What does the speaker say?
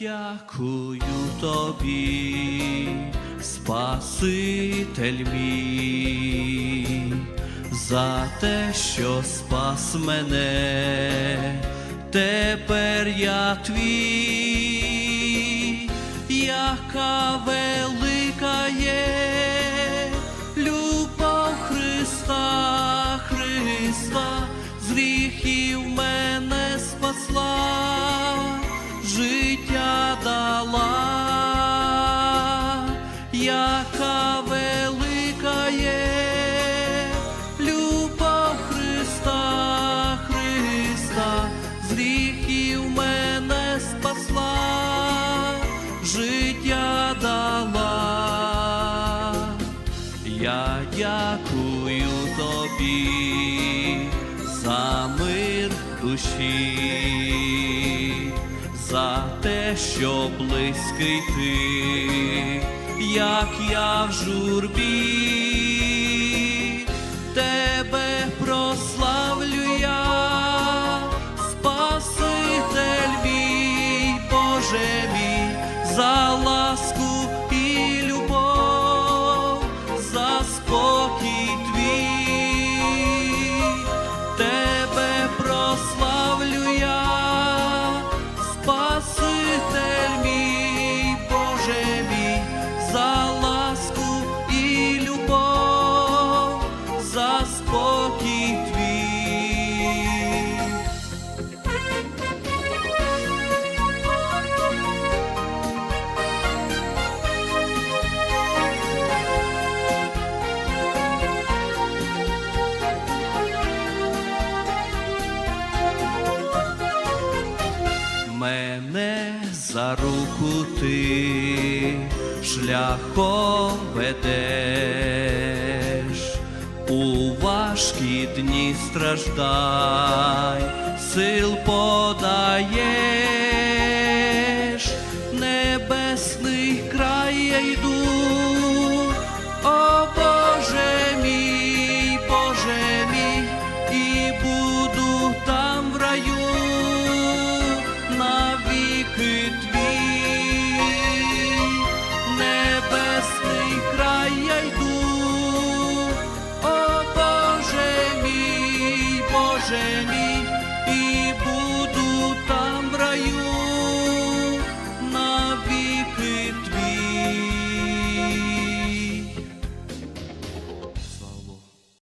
Дякую тобі, Спаситель мій, за те, що спас мене, тепер я твій, яка велика є любов Христа, Христа, з Я дякую тобі за мир душі, за те, що близький ти, як я в журбі, тебе прославлю я, Спаситель мій, Боже мій, за ласку за руку ти шляхом ведеш, у важкі дні страждай, сил подаєш, oženil.